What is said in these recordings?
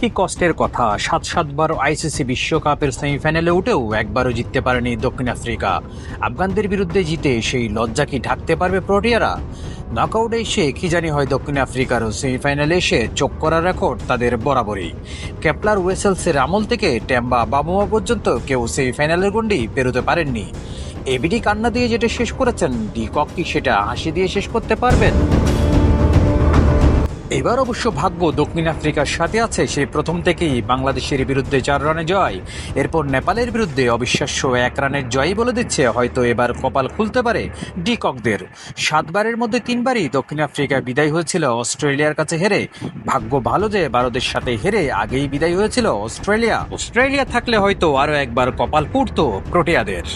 কি কষ্টের কথা সাত সাতবার আইসিসি বিশ্বকাপের সেমিফাইনালে উঠেও একবারও জিততে পারেনি দক্ষিণ আফ্রিকা। আফগানদের বিরুদ্ধে জিতে সেই লজ্জা কি ঢাকতে পারবে প্রোটিয়ারা? নকআউটে এসে কি জানি হয় দক্ষিণ আফ্রিকারও সেমিফাইনালে এসে চোখ করার রেকর্ড তাদের বরাবরই। কেপলার ওয়েসেলসের আমল থেকে ট্যাম্বা বাবুমা পর্যন্ত কেউ সেমিফাইনালের গন্ডি পেরোতে পারেননি। এবিডি কান্না দিয়ে যেটা শেষ করেছেন ডি কক কি সেটা হাসি দিয়ে শেষ করতে পারবেন? এবার অবশ্য ভাগ্য দক্ষিণ আফ্রিকার সাথে আছে। সেই প্রথম থেকেই বাংলাদেশের বিরুদ্ধে চার রানে জয়। এরপর নেপালের বিরুদ্ধে অবিশ্বাস্য এক রানের জয়ই বলে দিচ্ছে, হয়তো এবার কপাল খুলতে পারে ডিককদের। সাতবারের মধ্যে তিনবারই দক্ষিণ আফ্রিকা বিদায় হয়েছিল অস্ট্রেলিয়ার কাছে হেরে। ভাগ্য ভালো যে ভারতের সাথে হেরে আগেই বিদায় হয়েছিল অস্ট্রেলিয়া। অস্ট্রেলিয়া থাকলে হয়তো আরও একবার কপাল ফুটতো প্রোটিয়াদের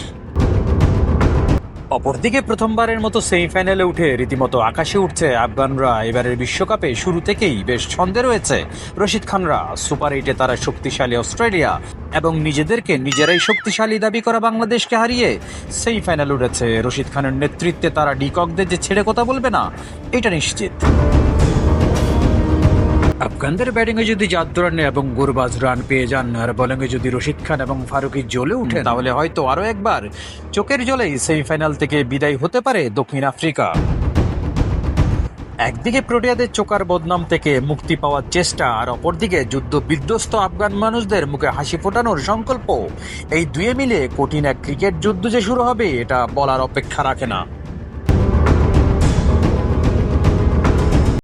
অপরদিকে প্রথমবারের মতো সেমিফাইনালে উঠে রীতিমতো আকাশে উঠছে আফগানরা। এবারের বিশ্বকাপে শুরু থেকেই বেশ ছন্দে রয়েছে রশিদ খানরা, সুপার এইটে তারা শক্তিশালী অস্ট্রেলিয়া এবং নিজেদেরকে নিজেরাই শক্তিশালী দাবি করা বাংলাদেশকে হারিয়ে সেমিফাইনাল উঠেছে। রশিদ খানের নেতৃত্বে তারা ডিককদের যে ছেড়ে কথা বলবে না, এটা নিশ্চিত। আফগানদের ব্যাটিংয়ে যদি জাদুরান এবং গুরবাজ রান পেয়ে যান, আর বোলিংয়ে যদি রশিদ খান এবং ফারুকি জ্বলে উঠে তাহলে হয়তো আরও একবার চোখের জলেই সেমিফাইনাল থেকে বিদায় হতে পারে দক্ষিণ আফ্রিকা। একদিকে প্রোটিয়াদের চোকার বদনাম থেকে মুক্তি পাওয়ার চেষ্টা, আর অপরদিকে যুদ্ধ বিধ্বস্ত আফগান মানুষদের মুখে হাসি ফোটানোর সংকল্প। এই দুয়ে মিলে কঠিন এক ক্রিকেট যুদ্ধ যে শুরু হবে, এটা বলার অপেক্ষা রাখে না।